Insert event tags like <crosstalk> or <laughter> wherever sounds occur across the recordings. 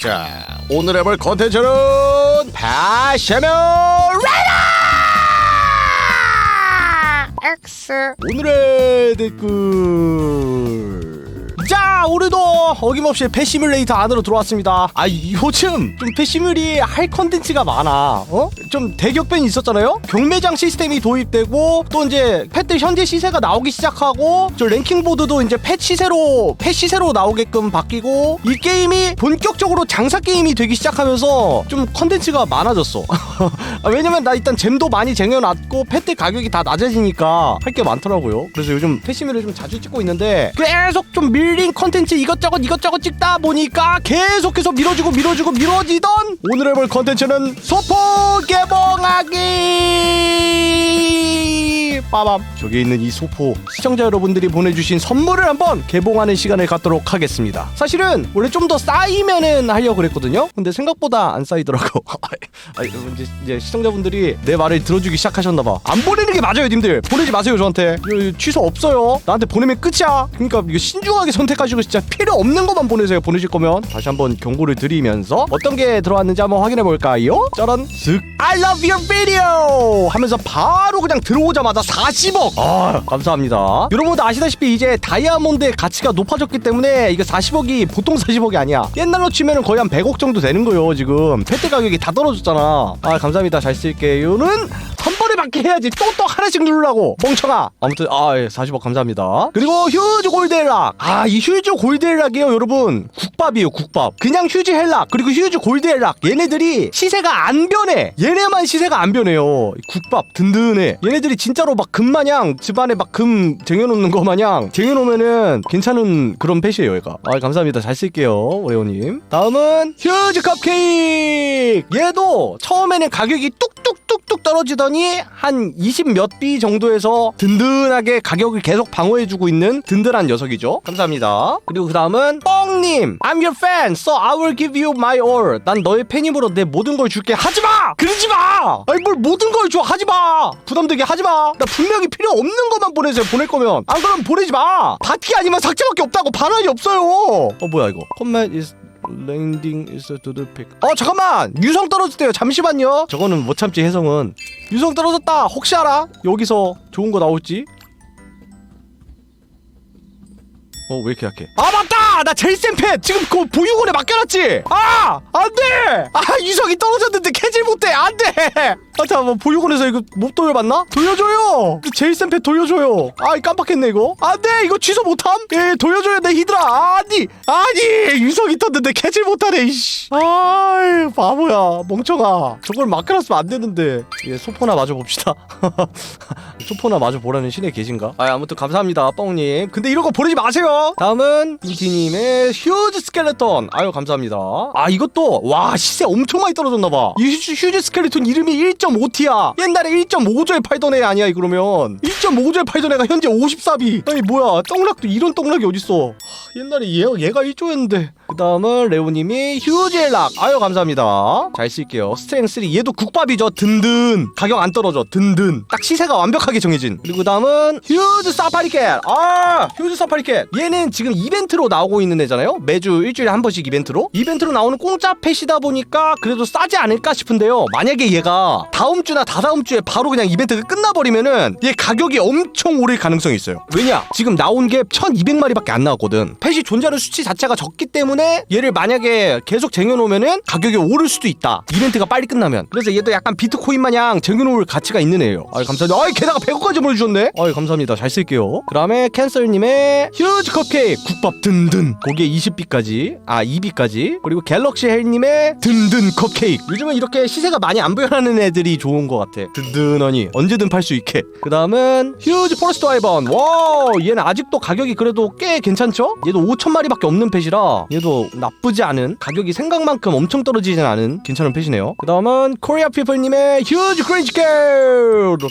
자, 오늘 해볼 컨텐츠는 패셔널 레더 X. 오늘의 댓글 자 오늘도 어김없이 패시뮬레이터 안으로 들어왔습니다. 아 요즘 좀 패시뮬이 할 컨텐츠가 많아. 어? 좀 대격변이 있었잖아요? 경매장 시스템이 도입되고 또 이제 펫들 현재 시세가 나오기 시작하고 저 랭킹 보드도 이제 펫 시세로 펫 시세로 나오게끔 바뀌고 이 게임이 본격적으로 장사 게임이 되기 시작하면서 좀 컨텐츠가 많아졌어. <laughs> 아, 왜냐면 나 일단 잼도 많이 쟁여놨고 펫들 가격이 다 낮아지니까 할 게 많더라고요. 그래서 요즘 패시밀을 좀 자주 찍고 있는데 계속 좀 밀린 컨텐츠 이것저것 이것저것 찍다 보니까 계속해서 밀어주고 밀어주고 밀어지던 오늘 해볼 컨텐츠는 소포 개봉하기 빠밤. 저기 있는 이 소포 시청자 여러분들이 보내주신 선물을 한번 개봉하는 시간을 갖도록 하겠습니다. 사실은 원래 좀 더 쌓이면은 하려고 그랬거든요. 근데 생각보다 안 쌓이더라고. <laughs> 아, 이제, 이제 시청자분들이 내 말을 들어주기 시작하셨나봐. 안 보내는 게 맞아요 님들. 보내지 마세요 저한테. 이거, 취소 없어요. 나한테 보내면 끝이야. 그러니까 이거 신중하게 선택하시고 진짜 필요 없는 것만 보내세요 보내실 거면. 다시 한번 경고를 드리면서 어떤 게 들어왔는지 한번 확인해 볼까요? 짜란 슥 I love your video! 하면서 바로 그냥 들어오자마자 40억. 아 감사합니다. 여러분도 아시다시피 이제 다이아몬드의 가치가 높아졌기 때문에 이거 40억이 보통 40억이 아니야. 옛날로 치면은 거의 한 100억 정도 되는 거예요 지금. 페트 가격이 다 떨어졌잖아. 아 감사합니다. 잘 쓸게요는 받게 해야지. 또 또 하나씩 누르라고. 멍청아. 아무튼 아 예, 40억 감사합니다. 그리고 휴즈 골드헬락. 아 이 휴즈 골드헬락이요 여러분. 국밥이에요 국밥. 그냥 휴즈 헬락. 그리고 휴즈 골드헬락. 얘네들이 시세가 안 변해. 얘네만 시세가 안 변해요. 국밥 든든해. 얘네들이 진짜로 막 금마냥 집안에 막 금 쟁여놓는 거 마냥 쟁여놓으면은 괜찮은 그런 펫이에요 얘가. 아 감사합니다. 잘 쓸게요 오레오님. 다음은 휴즈 컵케이크! 얘도 처음에는 가격이 뚝뚝 뚝뚝 떨어지더니 한 20 몇 비 정도에서 든든하게 가격을 계속 방어해주고 있는 든든한 녀석이죠. 감사합니다. 그리고 그 다음은 뻥님. I'm your fan so I will give you my all. 난 너의 팬이므로 내 모든 걸 줄게. 하지 마! 그러지 마! 아니 뭘 모든 걸 줘? 하지 마! 부담되게 하지 마! 나 분명히 필요 없는 것만 보내세요 보낼 거면. 안 그러면 보내지 마! 바티 아니면 삭제밖에 없다고. 반환이 없어요. 어 뭐야 이거? 컴맨 is landing is to the pick 어 잠깐만! 유성 떨어졌대요. 잠시만요. 저거는 못 참지 해성은. 유성 떨어졌다. 혹시 알아? 여기서 좋은 거 나올지? 어 왜 이렇게 약해? 아 맞다! 나 제일 센펫 지금 그 보유곤에 맡겨놨지! 아! 안돼! 아 유성이 떨어졌는데 캐질 못해! 안돼 아 잠깐만 보유곤에서 이거 못 돌려봤나? 돌려줘요! 그 제일 센펫 돌려줘요! 아 깜빡했네 이거. 안돼 이거 취소 못함? 예 돌려줘요 내 히드라! 아니 아니 유성이 떴는데 캐질 못하네 이씨. 아이 바보야. 멍청아. 저걸 맡겨놨으면 안 되는데. 예 소포나 마저 봅시다. <laughs> 소포나 마저 보라는 신의 계신가? 아 아무튼 감사합니다 뻥님. 근데 이런 거 보내지 마세요! 다음은 인티님의 휴즈 스켈레톤. 아유 감사합니다. 아 이것도 와 시세 엄청 많이 떨어졌나봐. 이 휴즈, 스켈레톤 이름이 1.5T야. 옛날에 1.5조에 팔던 애 아니야 이 그러면? 1.5조에 팔던 애가 현재 54비. 아니 뭐야. 떡락도 이런 떡락이 어딨어? 하, 옛날에 얘, 얘가 1조였는데 그 다음은 레오님이 휴즈엘락. 아유 감사합니다. 잘 쓸게요. 스트렝 3 얘도 국밥이죠. 든든. 가격 안 떨어져. 든든. 딱 시세가 완벽하게 정해진. 그리고 그 다음은 휴즈 사파리캣. 아 휴즈 사파리캣. 얘는 지금 이벤트로 나오고 있는 애잖아요. 매주 일주일에 한 번씩 이벤트로. 이벤트로 나오는 공짜 펫이다 보니까 그래도 싸지 않을까 싶은데요. 만약에 얘가 다음 주나 다다음 주에 바로 그냥 이벤트가 끝나버리면은 얘 가격이 엄청 오를 가능성이 있어요. 왜냐? 지금 나온 게 1200마리밖에 안 나왔거든. 펫이 존재하는 수치 자체가 적기 때문에 얘를 만약에 계속 쟁여놓으면은 가격이 오를 수도 있다. 이벤트가 빨리 끝나면. 그래서 얘도 약간 비트코인 마냥 쟁여놓을 가치가 있는 애예요. 아 감사합니다. 아 게다가 100억까지 보내주셨네. 아 감사합니다. 잘 쓸게요. 그 다음에 캔슬님의 휴즈 컵케이크. 국밥 든든. 거기에 20비까지 아 2비까지. 그리고 갤럭시 헬님의 든든 컵케이크. 요즘은 이렇게 시세가 많이 안 변하는 애들이 좋은 것 같아. 든든하니 언제든 팔 수 있게. 그 다음은 휴즈 포레스트 아이번. 와 얘는 아직도 가격이 그래도 꽤 괜찮죠? 얘도 5천 마리밖에 없는 펫이라 얘도 나쁘지 않은 가격이 생각만큼 엄청 떨어지진 않은 괜찮은 펫이네요. 그 다음은 코리아 피플님의 휴즈 크린치케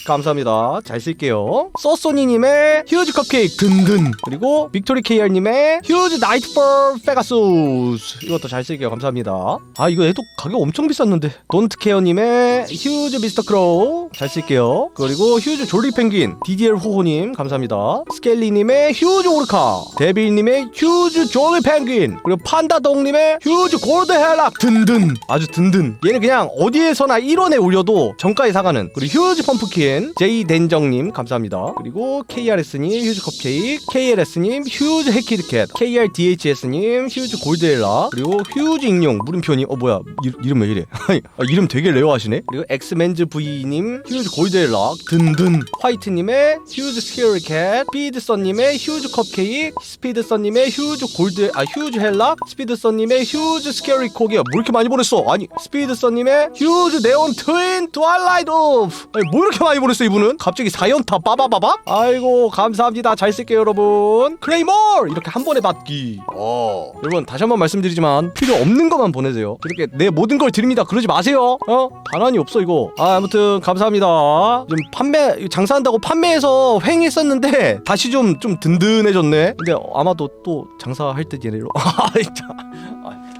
감사합니다. 잘 쓸게요. 써소니님의 휴즈 컵케이크! 든든! 그리고 빅토리 KR님의 휴즈 나이트 볼 페가수스! 이것도 잘 쓸게요. 감사합니다. 아 이거 얘도 가격 엄청 비쌌는데. 돈트 케어님의 휴즈 미스터 크로우! 잘 쓸게요. 그리고 휴즈 졸리 펭귄! DDL 호호님 감사합니다. 스켈리님의 휴즈 오르카! 데빌님의 휴즈 졸리 펭귄! 그리고 판다동님의 휴즈 골드 헬락. 든든. 아주 든든. 얘는 그냥 어디에서나 1원에 올려도 정가에 사가는 그리고 휴즈 펌프킨 제이 덴정님 감사합니다. 그리고 KRS님 휴즈 컵케이크. KLS님 휴즈 해키드캣. KRDHS님 휴즈 골드 헬락 그리고 휴즈 익룡 물음표님. 어 뭐야? 이, 이름 왜 이래? <laughs> 아, 이름 되게 레어하시네? 그리고 엑스맨즈 V님 휴즈 골드락 든든. 화이트님의 휴즈 스케어리캣. 스피드썬님의 휴즈 컵케이크. 스피드썬님의 휴즈 골드 아 휴즈 헬락 스피드썬님의 휴즈 스케어리 코기야. 뭐 이렇게 많이 보냈어? 아니 스피드썬님의 휴즈 네온 트윈 트와일라이트 오브 아니 뭐 이렇게 많이 보냈어 이분은? 갑자기 사연타 빠바바바? 아이고 감사합니다. 잘 쓸게요 여러분. 클레이몰 이렇게 한 번에 받기. 어. 여러분 다시 한 번 말씀드리지만 필요 없는 것만 보내세요. 이렇게 내 모든 걸 드립니다. 그러지 마세요. 어? 반환이 없어 이거. 아 아무튼 감사합니다. 좀 판매 장사한다고 판매해서 횡했었는데 다시 좀좀 든든해졌네. 근데 아마도 또 장사할 듯 얘네로 <laughs> 아 진짜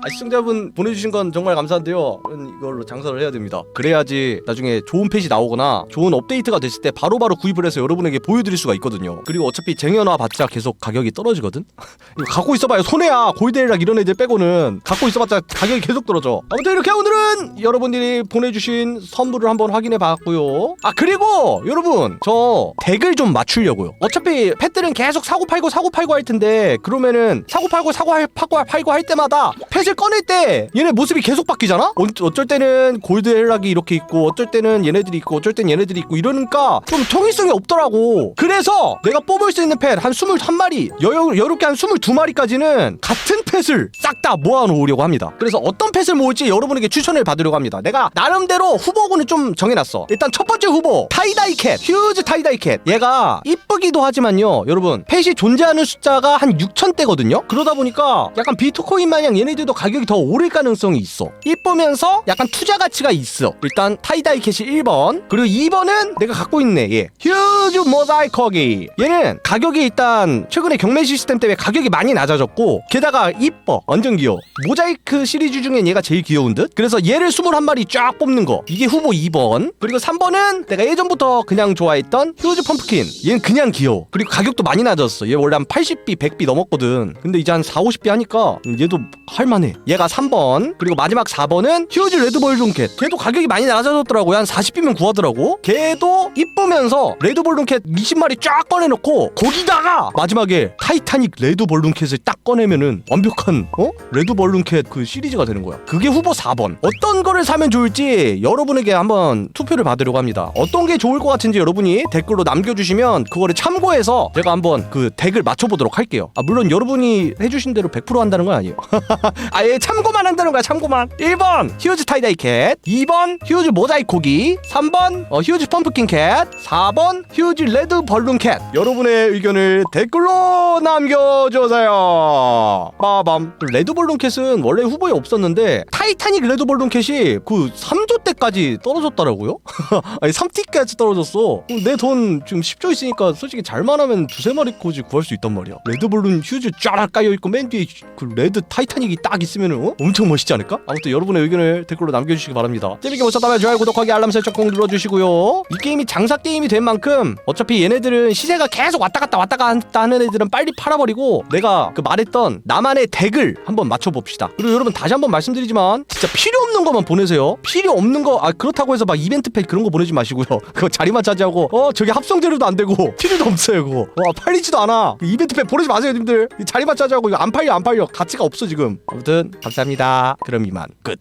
아, 시청자분 보내주신 건 정말 감사한데요. 이걸로 장사를 해야 됩니다. 그래야지 나중에 좋은 펫이 나오거나 좋은 업데이트가 됐을 때 바로바로 구입을 해서 여러분에게 보여드릴 수가 있거든요. 그리고 어차피 쟁여놔 봤자 계속 가격이 떨어지거든. <laughs> 갖고 있어봐요 손해야. 골드락 이런 애들 빼고는 갖고 있어봤자 가격이 계속 떨어져. 아무튼 이렇게 오늘은 여러분들이 보내주신 선물을 한번 확인해 봤고요. 아 그리고 여러분 저 덱을 좀 맞추려고요. 어차피 펫들은 계속 사고 팔고 사고 팔고 할 텐데 그러면은 사고 팔고 사고 할, 팔고 팔고 할 때마다 펫을 꺼낼 때 얘네 모습이 계속 바뀌잖아? 어, 어쩔 때는 골드 헬락이 이렇게 있고 어쩔 때는 얘네들이 있고 어쩔 땐 얘네들이 있고 이러니까 좀 통일성이 없더라고. 그래서 내가 뽑을 수 있는 펫 한 21마리 여유, 여유롭게 한 22마리까지는 같은 펫을 싹 다 모아놓으려고 합니다. 그래서 어떤 펫을 모을지 여러분에게 추천을 받으려고 합니다. 내가 나름대로 후보군을 좀 정해놨어. 일단 첫 번째 후보 타이다이 캣. 휴즈 타이다이 캣. 얘가 이쁘기도 하지만요 여러분. 펫이 존재하는 숫자가 한 6천대거든요? 그러다 보니까 약간 비트코인 마냥 얘네들도 가격이 더 오를 가능성이 있어. 이쁘면서 약간 투자 가치가 있어. 일단 타이다이 캣이 1번. 그리고 2번은 내가 갖고 있네 얘. 휴 즈 모자이커기. 얘는 가격이 일단 최근에 경매 시스템 때문에 가격이 많이 낮아졌고 게다가 이뻐. 완전 귀여워. 모자이크 시리즈 중엔 얘가 제일 귀여운 듯? 그래서 얘를 21마리 쫙 뽑는 거. 이게 후보 2번. 그리고 3번은 내가 예전부터 그냥 좋아했던 휴즈 펌프킨. 얘는 그냥 귀여워. 그리고 가격도 많이 낮았어. 얘 원래 한 80B 100B 넘었거든. 근데 이제 한 4, 50B 하니까 얘도 할만해. 얘가 3번. 그리고 마지막 4번은 휴즈 레드볼 존캣 걔도 가격이 많이 낮아졌더라고요. 한 40B면 구하더라고. 걔도 이쁘면서 레드볼 존캣 20마리 쫙 꺼내놓고 거기다가 마지막에 타이타닉 레드볼 존캣을 딱 꺼내면은 완벽한 어? 레드볼 존캣 그 시리즈가 되는 거야. 그게 후보 4번. 어떤 거를 사면 좋을지 여러분에게 한번 투표를 받으려고 합니다. 어떤 게 좋을 것 같은지 여러분이 댓글로 남겨주시면 그거를 참고해서 제가 한번 그 덱을 맞춰보도록 할게요. 아 물론 여러분이 해주신 대로 100% 한다는 건 아니에요. <laughs> 아예 참고만 한다는 거야 참고만. 1번 휴즈 타이다이 캣 2번 휴즈 모자이코기 3번 어, 휴즈 펌프킨 캣 4번 휴즈 레드 벌룬 캣. 여러분의 의견을 댓글로 남겨주세요. 빠밤. 레드 벌룬 캣은 원래 후보에 없었는데 타이타닉 레드 벌룬 캣이 그 3조 때까지 떨어졌더라고요? <laughs> 아니 3티까지 떨어졌어. 내 돈 지금 10조 있으니까 솔직히 잘만 하면 두세 마리 코지 구할 수 있단 말이야. 레드볼룬 휴즈 쫙 깔려있고 맨 뒤에 그 레드 타이타닉이 딱 있으면 어? 엄청 멋있지 않을까? 아무튼 여러분의 의견을 댓글로 남겨주시기 바랍니다. 재밌게 보셨다면 좋아요 구독하기 알람 설정 꼭 눌러주시고요. 이 게임이 장사 게임이 된 만큼 어차피 얘네들은 시세가 계속 왔다 갔다 왔다 갔다 하는 애들은 빨리 팔아버리고 내가 그 말했던 나만의 덱을 한번 맞춰봅시다. 그리고 여러분 다시 한번 말씀드리지만 진짜 필요 없는 것만 보내세요. 필요 없는 거 아 그렇다고 해서 막 이벤트 팩 그런 거 보내지 마시고요. <laughs> 그거 자리만 차지하고 어 저기 합성 재료도 안 되고 <laughs> 필요도 없어요 그거. 와 팔리지도 않아. 그 이벤트 팩 보내지 마세요 님들. 이 자리만 차지하고 이거 안 팔려 안 팔려. 가치가 없어 지금. 아무튼 감사합니다. 그럼 이만 끝